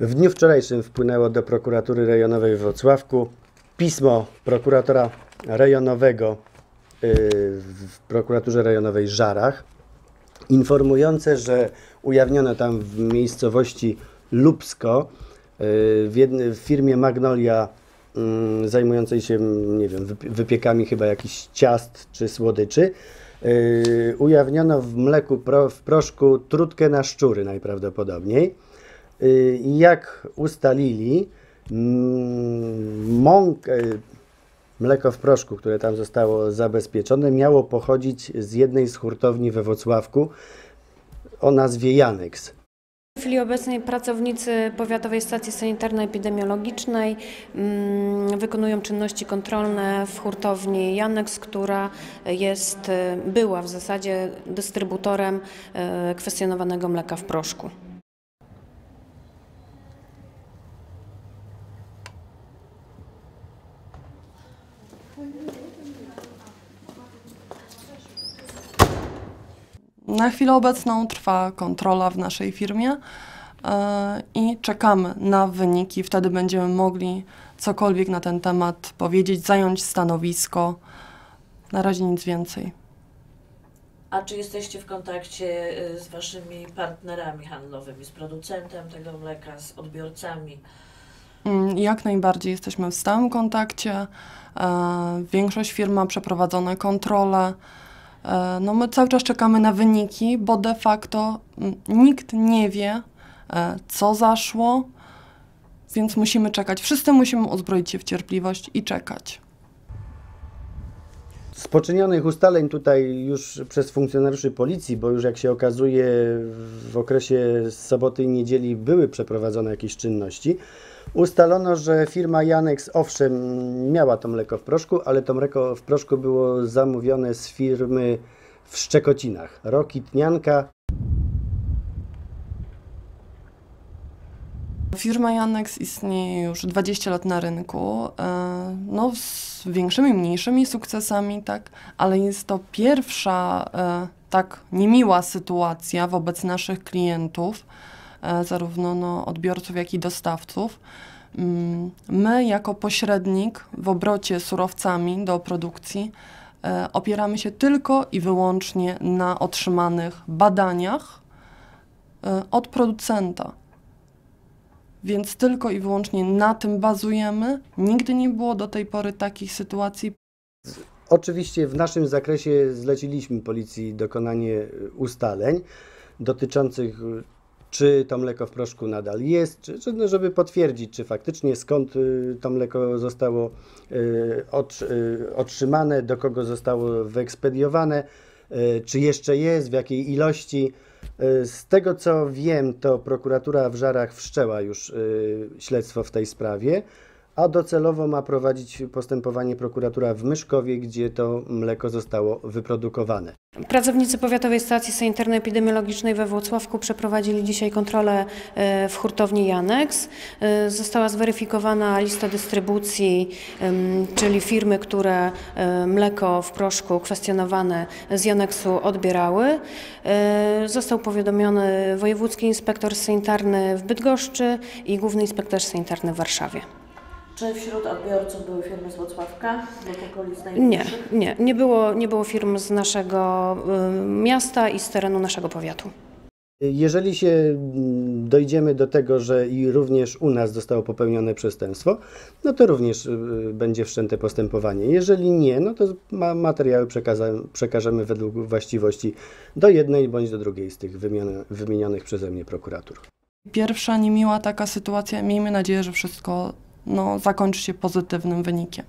W dniu wczorajszym wpłynęło do prokuratury rejonowej w Wrocławku pismo prokuratora rejonowego yy, w prokuraturze rejonowej Żarach informujące, że ujawniono tam w miejscowości Lubsko yy, w, jednej, w firmie Magnolia yy, zajmującej się, nie wiem, wyp- wypiekami chyba jakichś ciast czy słodyczy, yy, ujawniono w mleku w proszku trutkę na szczury najprawdopodobniej. Jak ustalili, mm, mąk, yy, mleko w proszku, które tam zostało zabezpieczone, miało pochodzić z jednej z hurtowni we Wrocławku o nazwie Janeks. W chwili obecnej pracownicy Powiatowej Stacji Sanitarno-Epidemiologicznej mm, wykonują czynności kontrolne w hurtowni Janeks, która jest, e, była w zasadzie dystrybutorem e, kwestionowanego mleka w proszku. Na chwilę obecną trwa kontrola w naszej firmie e, i czekamy na wyniki. Wtedy będziemy mogli cokolwiek na ten temat powiedzieć, zająć stanowisko. Na razie nic więcej. A czy jesteście w kontakcie y, z waszymi partnerami handlowymi, z producentem tego mleka, z odbiorcami? Mm, Jak najbardziej jesteśmy w stałym kontakcie. E, Większość firm ma przeprowadzone kontrole. E, No my cały czas czekamy na wyniki, bo de facto mm, nikt nie wie, e, co zaszło, więc musimy czekać. Wszyscy musimy uzbroić się w cierpliwość i czekać. Z poczynionych ustaleń tutaj już przez funkcjonariuszy policji, bo już jak się okazuje w okresie soboty i niedzieli były przeprowadzone jakieś czynności, ustalono, że firma Janex owszem miała to mleko w proszku, ale to mleko w proszku było zamówione z firmy w Szczekocinach. Rokitnianka Firma Janex istnieje już 20 lat na rynku, e, no z większymi, mniejszymi sukcesami, tak, ale jest to pierwsza e, tak niemiła sytuacja wobec naszych klientów, zarówno no, odbiorców, jak i dostawców. Mm, My, jako pośrednik w obrocie surowcami do produkcji, e, opieramy się tylko i wyłącznie na otrzymanych badaniach e, od producenta. Więc tylko i wyłącznie na tym bazujemy. Nigdy nie było do tej pory takich sytuacji. Oczywiście w naszym zakresie zleciliśmy policji dokonanie ustaleń dotyczących czy to mleko w proszku nadal jest, czy, czy, no, żeby potwierdzić, czy faktycznie skąd y, to mleko zostało y, y, otrzymane, do kogo zostało wyekspediowane, czy jeszcze jest, w jakiej ilości. Z tego co wiem, to prokuratura w Żarach wszczęła już śledztwo w tej sprawie, a docelowo ma prowadzić postępowanie prokuratura w Myszkowie, gdzie to mleko zostało wyprodukowane. Pracownicy Powiatowej Stacji Sanitarno-Epidemiologicznej we Włocławku przeprowadzili dzisiaj kontrolę e, w hurtowni Janeks. E, Została zweryfikowana lista dystrybucji, czyli firmy, które e, mleko w proszku kwestionowane z Janeksu odbierały. Został powiadomiony wojewódzki inspektor sanitarny w Bydgoszczy i główny inspektor sanitarny w Warszawie. Czy wśród odbiorców były firmy z okolic Nie, nie, nie było, nie było firm z naszego y, miasta i z terenu naszego powiatu. Jeżeli się mm, dojdziemy do tego, że i również u nas zostało popełnione przestępstwo, no to również y, będzie wszczęte postępowanie. Jeżeli nie, no to ma, materiały przekażemy według właściwości do jednej bądź do drugiej z tych wymienionych, wymienionych przeze mnie prokuratur. Pierwsza niemiła taka sytuacja. Miejmy nadzieję, że wszystko no, zakończy się pozytywnym wynikiem.